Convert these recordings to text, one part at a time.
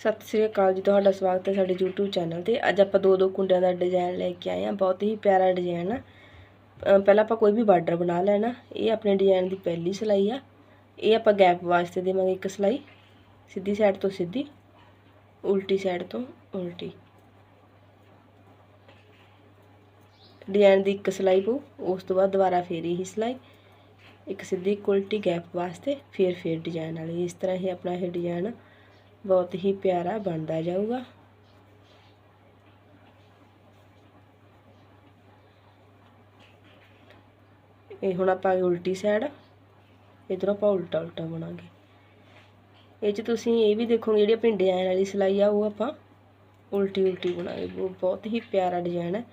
ਸਤਿ ਸ੍ਰੀ ਅਕਾਲ ਜੀ, ਤੁਹਾਡਾ ਸਵਾਗਤ ਹੈ ਸਾਡੇ YouTube ਚੈਨਲ ਤੇ। ਅੱਜ ਆਪਾਂ ਦੋ ਦੋ ਕੁੰਡਿਆਂ ਦਾ ਡਿਜ਼ਾਈਨ ਲੈ ਕੇ ਆਏ ਹਾਂ। ਬਹੁਤ ਹੀ ਪਿਆਰਾ ਡਿਜ਼ਾਈਨ ਆ। ਪਹਿਲਾਂ ਆਪਾਂ ਕੋਈ ਵੀ ਬਾਰਡਰ ਬਣਾ ਲੈਣਾ। ਇਹ ਆਪਣੇ ਡਿਜ਼ਾਈਨ ਦੀ ਪਹਿਲੀ ਸਿਲਾਈ ਆ। ਇਹ ਆਪਾਂ ਗੈਪ ਵਾਸਤੇ ਦੇਵਾਂਗੇ ਇੱਕ ਸਿਲਾਈ। ਸਿੱਧੀ ਸਾਈਡ ਤੋਂ ਸਿੱਧੀ, ਉਲਟੀ ਸਾਈਡ ਤੋਂ ਉਲਟੀ। ਡਿਜ਼ਾਈਨ ਦੀ ਇੱਕ ਸਿਲਾਈ ਪਊ, ਉਸ ਤੋਂ ਬਾਅਦ ਦੁਬਾਰਾ ਫੇਰ ਇਹੀ ਸਿਲਾਈ। ਇੱਕ ਸਿੱਧੀ ਇੱਕ ਉਲਟੀ ਗੈਪ ਵਾਸਤੇ ਫੇਰ ਫੇਰ ਡਿਜ਼ਾਈਨ ਵਾਲੀ। ਇਸ ਤਰ੍ਹਾਂ ਹੀ ਆਪਣਾ ਇਹ ਡਿਜ਼ਾਈਨ ਬਹੁਤ ਹੀ ਪਿਆਰਾ ਬਣਦਾ ਜਾਊਗਾ। ਇਹ ਹੁਣ ਆਪਾਂ ਉਲਟੀ ਸਾਈਡ ਇਧਰੋਂ ਆਪਾਂ ਉਲਟਾ ਉਲਟਾ ਬਣਾਂਗੇ। ਇਹ 'ਚ ਤੁਸੀਂ ਇਹ ਵੀ ਦੇਖੋਗੇ, ਜਿਹੜੀ ਆਪਣੀ ਡਿਜ਼ਾਈਨ ਵਾਲੀ ਸਿਲਾਈ ਆ, ਉਹ ਆਪਾਂ ਉਲਟੀ ਉਲਟੀ ਬਣਾਏ ਉਹ ਬਹੁਤ ਹੀ ਪਿਆਰਾ ਡਿਜ਼ਾਈਨ ਹੈ।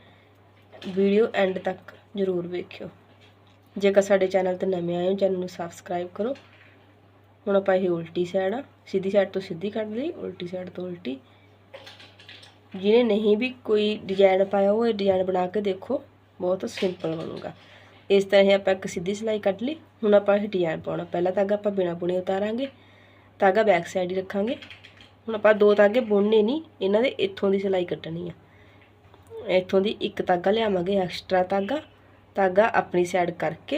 ਵੀਡੀਓ ਐਂਡ ਤੱਕ ਜ਼ਰੂਰ ਵੇਖਿਓ। ਜੇਕਰ ਸਾਡੇ ਚੈਨਲ ਤੇ ਨਵੇਂ ਆਏ ਹੋ ਚੈਨਲ ਨੂੰ ਸਬਸਕ੍ਰਾਈਬ ਕਰੋ। ਹੁਣ ਆਪਾਂ ਇਹ ਉਲਟੀ ਸਾਈਡ ਆ, ਸਿੱਧੀ ਸਾਈਡ ਤੋਂ ਸਿੱਧੀ ਕੱਢ ਲਈ, ਉਲਟੀ ਸਾਈਡ ਤੋਂ ਉਲਟੀ। ਜਿਹਨੇ ਨਹੀਂ ਵੀ ਕੋਈ ਡਿਜ਼ਾਈਨ ਪਾਇਆ, ਉਹ ਇਹ ਡਿਜ਼ਾਈਨ ਬਣਾ ਕੇ ਦੇਖੋ, ਬਹੁਤ ਸਿੰਪਲ ਬਣੂਗਾ। ਇਸ ਤਰ੍ਹਾਂ ਹੀ ਆਪਾਂ ਇੱਕ ਸਿੱਧੀ ਸਿਲਾਈ ਕੱਢ ਲਈ, ਹੁਣ ਆਪਾਂ ਇਹ ਡਿਜ਼ਾਈਨ ਪਾਉਣਾ। ਪਹਿਲਾਂ ਧਾਗਾ ਆਪਾਂ ਬਿਨਾ ਬੁਣੇ ਉਤਾਰਾਂਗੇ, ਧਾਗਾ ਬੈਕ ਸਾਈਡ ਹੀ ਰੱਖਾਂਗੇ। ਹੁਣ ਆਪਾਂ ਦੋ ਧਾਗੇ ਬੁਣਨੇ ਨਹੀਂ, ਇਹਨਾਂ ਦੇ ਇੱਥੋਂ ਦੀ ਸਿਲਾਈ ਕੱਢਣੀ ਆ। ਇੱਥੋਂ ਦੀ ਇੱਕ ਧਾਗਾ ਲਿਆਵਾਂਗੇ ਐਕਸਟਰਾ ਧਾਗਾ ਧਾਗਾ ਆਪਣੀ ਸਾਈਡ ਕਰਕੇ,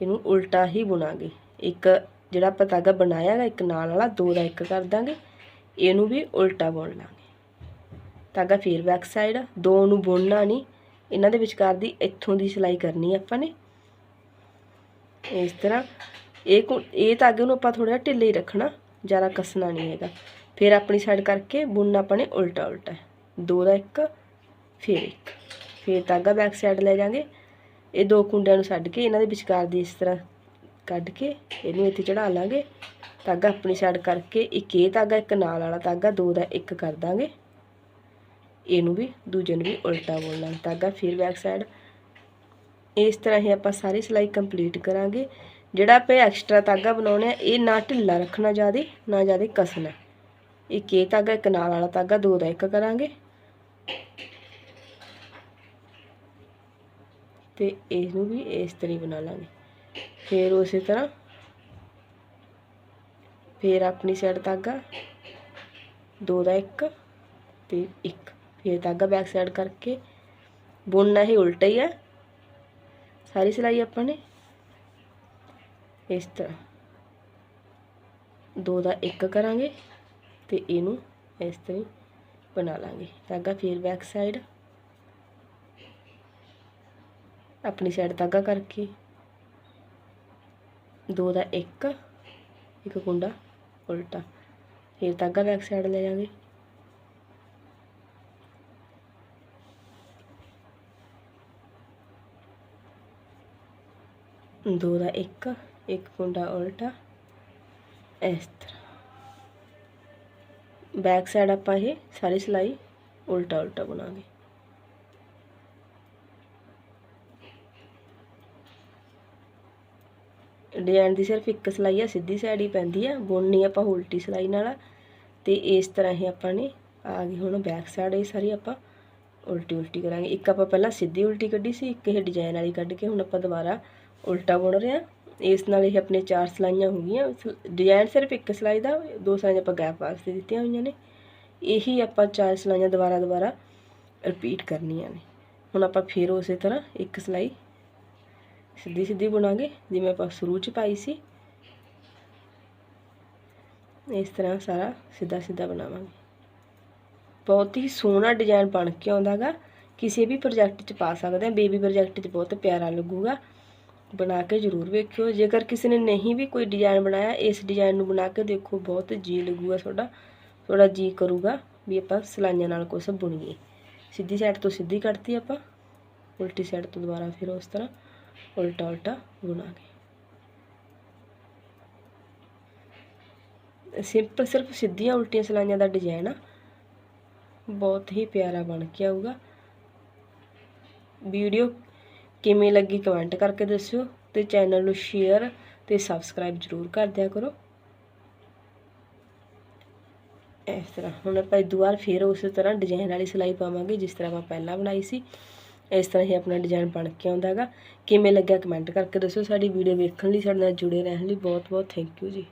ਇਹਨੂੰ ਉਲਟਾ ਹੀ ਬੁਣਾਂਗੇ। ਇੱਕ ਜਿਹੜਾ ਆਪਾਂ ਧਾਗਾ ਬਣਾਇਆ ਹੈਗਾ, ਇੱਕ ਨਾਲ ਵਾਲਾ, ਦੋ ਦਾ ਇੱਕ ਕਰ ਦਾਂਗੇ। ਇਹਨੂੰ ਵੀ ਉਲਟਾ ਬੁਣ ਲਾਂਗੇ। ਧਾਗਾ ਫੇਰ ਬੈਕ ਸਾਈਡ ਦੋ ਨੂੰ ਬੁਣਨਾ ਨਹੀਂ। ਇਹਨਾਂ ਦੇ ਵਿਚਕਾਰ ਦੀ ਇੱਥੋਂ ਦੀ ਸਿਲਾਈ ਕਰਨੀ ਆਪਾਂ ਨੇ। ਇਸ ਤਰ੍ਹਾਂ ਇਹ ਕੁ- ਇਹ ਧਾਗੇ ਨੂੰ ਆਪਾਂ ਥੋੜਾ ਜਿਹਾ ਢਿੱਲੇ ਹੀ ਰੱਖਣਾ, ਜ਼ਿਆਦਾ ਕੱਸਣਾ ਨਹੀਂ ਹੈਗਾ। ਫਿਰ ਆਪਣੀ ਸਾਈਡ ਕਰਕੇ ਬੁਣਨਾ ਆਪਾਂ ਨੇ ਉਲਟਾ ਉਲਟਾ ਦੋ ਦਾ ਇੱਕ, ਫਿਰ ਇੱਕ। ਫਿਰ ਧਾਗਾ ਬੈਕ ਸਾਈਡ ਲੈ ਜਾਾਂਗੇ। ਇਹ ਦੋ ਕੁੰਡਿਆਂ ਨੂੰ ਛੱਡ ਕੇ ਇਹਨਾਂ ਦੇ ਵਿਚਕਾਰ ਦੀ ਇਸ ਤਰ੍ਹਾਂ ਕੱਢ ਕੇ ਇਹਨੂੰ ਇੱਥੇ ਚੜਾ ਲਾਂਗੇ। ਧਾਗਾ ਆਪਣੀ ਸਾਈਡ ਕਰਕੇ ਇੱਕ ਇਹ ਧਾਗਾ, ਇੱਕ ਨਾਲ ਵਾਲਾ ਧਾਗਾ, ਦੋ ਦਾ ਇੱਕ ਕਰ ਦਾਂਗੇ। ਇਹਨੂੰ ਵੀ, ਦੂਜੇ ਨੂੰ ਵੀ ਉਲਟਾ ਬੋਲਣਾ ਧਾਗਾ ਫਿਰ ਬੈਕ ਸਾਈਡ ਇਸ ਤਰ੍ਹਾਂ ਹੀ ਆਪਾਂ ਸਾਰੀ ਸਿਲਾਈ ਕੰਪਲੀਟ ਕਰਾਂਗੇ। ਜਿਹੜਾ ਆਪਾਂ ਐਕਸਟਰਾ ਧਾਗਾ ਬਣਾਉਣਾ ਇਹ ਨਾ ਢਿੱਲਾ ਰੱਖਣਾ ਜ਼ਿਆਦਾ, ਨਾ ਜ਼ਿਆਦਾ ਕਸਣਾ। ਇੱਕ ਇਹ ਧਾਗਾ, ਇੱਕ ਨਾਲ ਵਾਲਾ ਧਾਗਾ, ਦੋ ਦਾ ਇੱਕ ਕਰਾਂਗੇ। ਤੇ ਇਹਨੂੰ ਵੀ ਇਸ ਤਰ੍ਹਾਂ ਬਣਾ ਲਾਂਗੇ। ਫਿਰ ਉਸੇ ਤਰ੍ਹਾਂ। ਫਿਰ ਆਪਣੀ ਸਾਈਡ ਧਾਗਾ। ਦੋ ਦਾ ਇੱਕ, ਤੇ ਇੱਕ। ਫਿਰ ਧਾਗਾ ਬੈਕ ਸਾਈਡ ਕਰਕੇ। ਬੁਣਨਾ ਇਹ ਉਲਟਾ ਹੀ ਹੈ ਸਾਰੀ ਸਿਲਾਈ ਆਪਾਂ ਨੇ। ਇਸ ਤਰ੍ਹਾਂ। ਦੋ ਦਾ ਇੱਕ ਕਰਾਂਗੇ, ਤੇ ਇਹਨੂੰ ਇਸ ਤਰ੍ਹਾਂ ਬਣਾ ਲਾਂਗੇ। ਧਾਗਾ ਫਿਰ ਬੈਕ ਸਾਈਡ ਆਪਣੀ ਸਾਈਡ ਧਾਗਾ ਕਰਕੇ। ਦੋ ਦਾ ਇੱਕ ਇੱਕ ਕੁੰਡਾ ਉਲਟਾ। ਫਿਰ ਧਾਗਾ ਬੈਕ ਸਾਈਡ ਲੈ ਜਾਵਾਂਗੇ ਦੋ ਦਾ ਇੱਕ ਇੱਕ ਕੁੰਡਾ ਉਲਟਾ। ਇਸ ਤਰ੍ਹਾਂ। ਬੈਕ ਸਾਈਡ ਆਪਾਂ ਇਹ ਸਾਰੀ ਸਿਲਾਈ ਉਲਟਾ ਉਲਟਾ ਬਣਾਵਾਂਗੇ। ਡਿਜ਼ਾਈਨ ਦੀ ਸਿਰਫ ਇੱਕ ਸਿਲਾਈ ਆ, ਸਿੱਧੀ ਸਾਈਡ ਹੀ ਪੈਂਦੀ ਆ, ਬੁਣਨੀ ਆਪਾਂ ਉਲਟੀ ਸਿਲਾਈ ਨਾਲ। ਤੇ ਇਸ ਤਰ੍ਹਾਂ ਹੀ ਆਪਾਂ ਨੇ ਆ ਗਈ ਹੁਣ ਬੈਕ ਸਾਈਡ ਇਹ ਸਾਰੀ ਆਪਾਂ ਉਲਟੀ ਉਲਟੀ ਕਰਾਂਗੇ। ਇੱਕ ਆਪਾਂ ਪਹਿਲਾਂ ਸਿੱਧੀ ਉਲਟੀ ਕੱਢੀ ਸੀ, ਇੱਕ ਇਹ ਡਿਜ਼ਾਈਨ ਵਾਲੀ ਕੱਢ ਕੇ ਹੁਣ ਆਪਾਂ ਦੁਬਾਰਾ ਉਲਟਾ ਬੁਣ ਰਹੇ ਆ। ਇਸ ਨਾਲ ਇਹ ਆਪਣੇ ਚਾਰ ਸਿਲਾਈਆਂ ਹੋ ਗਈਆਂ। ਡਿਜ਼ਾਈਨ ਸਿਰਫ ਇੱਕ ਸਿਲਾਈ ਦਾ, ਦੋ ਸਲਾਈਆਂ ਆਪਾਂ ਗੈਪ ਵਾਸਤੇ ਦਿੱਤੀਆਂ ਹੋਈਆਂ ਨੇ। ਇਹੀ ਆਪਾਂ ਚਾਰ ਸਿਲਾਈਆਂ ਦੁਬਾਰਾ ਦੁਬਾਰਾ ਰਿਪੀਟ ਕਰਨੀਆਂ ਨੇ। ਹੁਣ ਆਪਾਂ ਫਿਰ ਉਸੇ ਤਰ੍ਹਾਂ ਇੱਕ ਸਿਲਾਈ ਸਿੱਧੀ ਸਿੱਧੀ ਬੁਣਾਂਗੇ, ਜਿਵੇਂ ਆਪਾਂ ਸ਼ੁਰੂ ਚ ਪਾਈ ਸੀ। ਇਸ ਤਰ੍ਹਾਂ ਸਾਰਾ ਸਿੱਧਾ ਸਿੱਧਾ ਬਣਾਵਾਂਗੇ। ਬਹੁਤ ਹੀ ਸੋਹਣਾ ਡਿਜ਼ਾਈਨ ਬਣ ਕੇ ਆਉਂਦਾਗਾ। ਕਿਸੇ ਵੀ ਪ੍ਰੋਜੈਕਟ 'ਚ ਪਾ ਸਕਦੇ ਆ ਬੇਬੀ ਪ੍ਰੋਜੈਕਟ 'ਚ ਬਹੁਤ ਪਿਆਰਾ ਲੱਗੂਗਾ। ਬਣਾ ਕੇ ਜ਼ਰੂਰ ਵੇਖਿਓ। ਜੇਕਰ ਕਿਸੇ ਨੇ ਨਹੀਂ ਵੀ ਕੋਈ ਡਿਜ਼ਾਈਨ ਬਣਾਇਆ, ਇਸ ਡਿਜ਼ਾਈਨ ਨੂੰ ਬਣਾ ਕੇ ਦੇਖੋ, ਬਹੁਤ ਜੀ ਲੱਗੂਗਾ ਤੁਹਾਡਾ। ਥੋੜਾ ਜੀ ਕਰੂਗਾ ਵੀ ਆਪਾਂ ਸਲਾਈਆਂ ਨਾਲ ਕੁਛ ਬੁਣੀਏ। ਸਿੱਧੀ ਸਾਈਡ ਤੋਂ ਸਿੱਧੀ ਕੱਢਤੀ ਆਪਾਂ, ਉਲਟੀ ਸਾਈਡ ਤੋਂ ਦੁਬਾਰਾ ਫਿਰ ਉਸ ਤਰ੍ਹਾਂ। ਉਲਟਾ ਉਲਟਾ ਬੁਣਾਂਗੇ ਸਿੰਪਲ ਸਿਰਫ ਸਿੱਧੀਆਂ ਉਲਟੀਆਂ ਸਲਾਈਆਂ ਦਾ ਡਿਜ਼ਾਈਨ ਆ। ਬਹੁਤ ਹੀ ਪਿਆਰਾ ਬਣ ਕੇ ਆਊਗਾ। ਵੀਡੀਓ ਕਿਵੇਂ ਲੱਗੀ ਕਮੈਂਟ ਕਰਕੇ ਦੱਸਿਓ ਤੇ ਚੈਨਲ ਨੂੰ ਸ਼ੇਅਰ ਤੇ ਸਬਸਕ੍ਰਾਈਬ ਜ਼ਰੂਰ ਕਰ ਦਿਆ ਕਰੋ। ਇਸ ਤਰ੍ਹਾਂ ਹੁਣ ਆਪਾਂ ਇੱਕ ਵਾਰ ਫੇਰ ਉਸੇ ਤਰ੍ਹਾਂ ਡਿਜ਼ਾਈਨ ਵਾਲੀ ਸਿਲਾਈ ਪਾਵਾਂਗੇ ਜਿਸ ਤਰ੍ਹਾਂ ਆਪਾਂ ਪਹਿਲਾਂ ਬਣਾਈ ਸੀ। ਇਸ ਤਰ੍ਹਾਂ ਹੀ ਆਪਣਾ ਡਿਜ਼ਾਈਨ ਬਣ ਕੇ ਆਉਂਦਾ ਹੈਗਾ। ਕਿਵੇਂ ਲੱਗਿਆ ਕਮੈਂਟ ਕਰਕੇ ਦੱਸੋ ਸਾਡੀ ਵੀਡੀਓ ਵੇਖਣ ਲਈ, ਸਾਡੇ ਨਾਲ ਜੁੜੇ ਰਹਿਣ ਲਈ ਬਹੁਤ ਬਹੁਤ ਥੈਂਕ ਯੂ ਜੀ।